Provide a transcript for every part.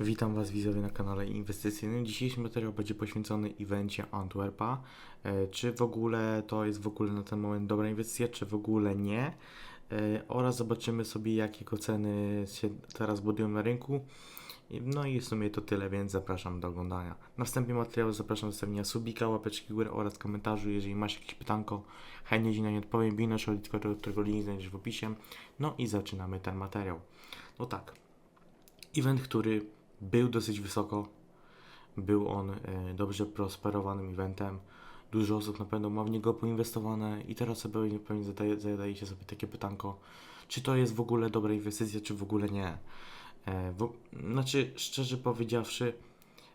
Witam Was widzowie na kanale inwestycyjnym. Dzisiejszy materiał będzie poświęcony evencie Antwerpa. E, Czy w ogóle to jest w ogóle na ten moment dobra inwestycja, czy w ogóle nie. E, Oraz zobaczymy sobie jakie ceny się teraz budują na rynku. No i w sumie to tyle, więc zapraszam do oglądania. Na wstępie materiału zapraszam do zostawienia subika, łapeczki góry oraz komentarzu. Jeżeli masz jakieś pytanko, chętnie Ci na nie odpowiem. Bij naszego którego link znajdziesz w opisie. No i zaczynamy ten materiał. No tak. Event, który był dosyć wysoko. Był on e, dobrze prosperowanym eventem. Dużo osób na pewno ma w niego poinwestowane i teraz sobie pewnie zadaje, zadaje się sobie takie pytanko, czy to jest w ogóle dobra inwestycja, czy w ogóle nie. E, wo, znaczy, szczerze powiedziawszy,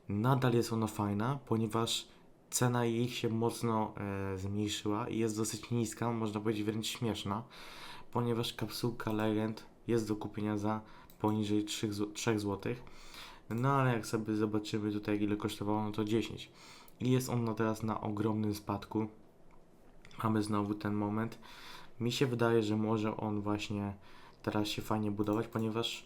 nadal jest ona fajna, ponieważ cena jej się mocno e, zmniejszyła i jest dosyć niska, można powiedzieć wręcz śmieszna, ponieważ kapsułka Legend jest do kupienia za poniżej 3, 3 zł. No ale jak sobie zobaczymy tutaj ile kosztowało, no to 10. I jest ona teraz na ogromnym spadku. Mamy znowu ten moment. Mi się wydaje, że może on właśnie teraz się fajnie budować, ponieważ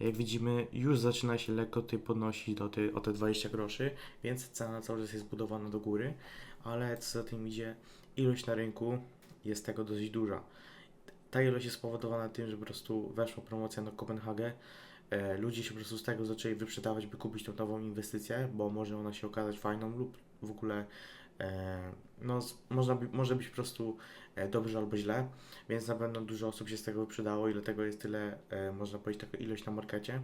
jak widzimy już zaczyna się lekko tutaj podnosić do tej, o te 20 groszy, więc cena cały czas jest budowana do góry, ale co za tym idzie, ilość na rynku jest tego dosyć duża. Ta ilość jest spowodowana tym, że po prostu weszła promocja na Kopenhagę, ludzie się po prostu z tego zaczęli wyprzedawać, by kupić tą nową inwestycję, bo może ona się okazać fajną lub w ogóle e, no, można by, może być po prostu e, dobrze albo źle, więc na pewno dużo osób się z tego wyprzedało i dlatego jest tyle, e, można powiedzieć, taka ilość na markecie.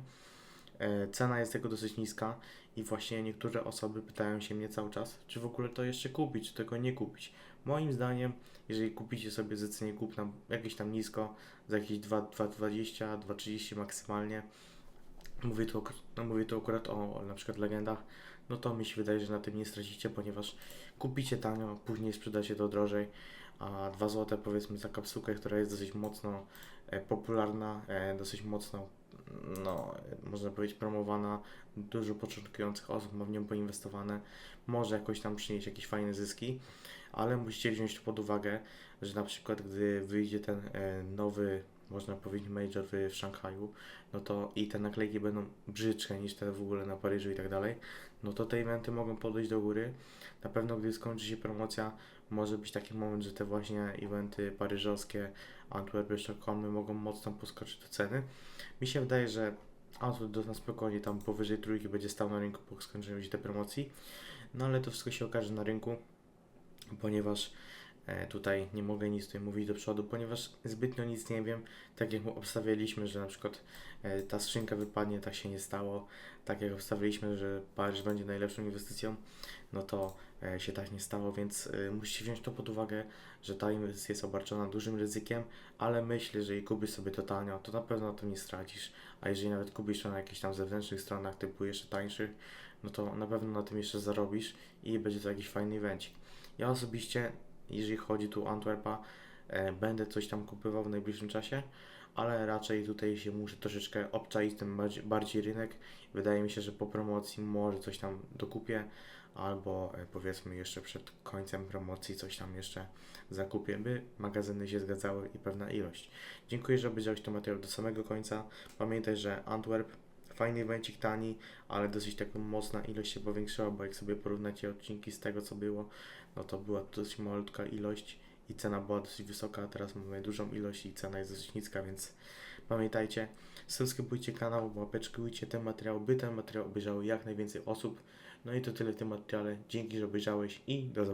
E, cena jest tego dosyć niska i właśnie niektóre osoby pytają się mnie cały czas, czy w ogóle to jeszcze kupić, czy tego nie kupić. Moim zdaniem, jeżeli kupicie sobie zlecenie kupna jakieś tam nisko, za jakieś 2,20, 2,30 maksymalnie, mówię tu, no mówię tu akurat o, na przykład legendach, no to mi się wydaje, że na tym nie stracicie, ponieważ kupicie tanio, później sprzedacie to drożej, a 2 zł powiedzmy za kapsułkę, która jest dosyć mocno e, popularna, e, dosyć mocno, no, można powiedzieć promowana, dużo początkujących osób ma w nią poinwestowane, może jakoś tam przynieść jakieś fajne zyski, ale musicie wziąć pod uwagę, że na przykład gdy wyjdzie ten e, nowy, można powiedzieć, major w, Szanghaju, no to i te naklejki będą brzydsze niż te w ogóle na Paryżu i tak dalej, no to te eventy mogą podejść do góry. Na pewno gdy skończy się promocja, może być taki moment, że te właśnie eventy paryżowskie, Antwerpy, Sztokholmy mogą mocno poskoczyć do ceny. Mi się wydaje, że Antwerp do nas spokojnie tam powyżej trójki będzie stał na rynku po skończeniu się tej promocji, no ale to wszystko się okaże na rynku, ponieważ tutaj nie mogę nic tutaj mówić do przodu, ponieważ zbytnio nic nie wiem. Tak jak obstawialiśmy, że na przykład e, ta skrzynka wypadnie, tak się nie stało. Tak jak obstawialiśmy, że Paryż będzie najlepszą inwestycją, no to e, się tak nie stało, więc e, musicie wziąć to pod uwagę, że ta inwestycja jest obarczona dużym ryzykiem, ale myślę, że jeżeli kupisz sobie to tanio, to na pewno na tym nie stracisz, a jeżeli nawet kupisz to na jakichś tam zewnętrznych stronach typu jeszcze tańszych, no to na pewno na tym jeszcze zarobisz i będzie to jakiś fajny evencik. Ja osobiście, jeżeli chodzi tu o Antwerpa, e, będę coś tam kupywał w najbliższym czasie, ale raczej tutaj się muszę troszeczkę obczaić ten bardziej, bardziej rynek. Wydaje mi się, że po promocji może coś tam dokupię, albo e, powiedzmy jeszcze przed końcem promocji coś tam jeszcze zakupię, by magazyny się zgadzały i pewna ilość. Dziękuję, że obejrzałeś ten materiał do samego końca. Pamiętaj, że Antwerp fajny evencik tani, ale dosyć taką mocna ilość się powiększyła, bo jak sobie porównacie odcinki z tego co było, no to była dosyć malutka ilość i cena była dosyć wysoka, a teraz mamy dużą ilość i cena jest dosyć niska, więc pamiętajcie, subskrybujcie kanał, łapeczkujcie ten materiał, by ten materiał obejrzało jak najwięcej osób. No i to tyle w tym materiale. Dzięki, że obejrzałeś i do zobaczenia.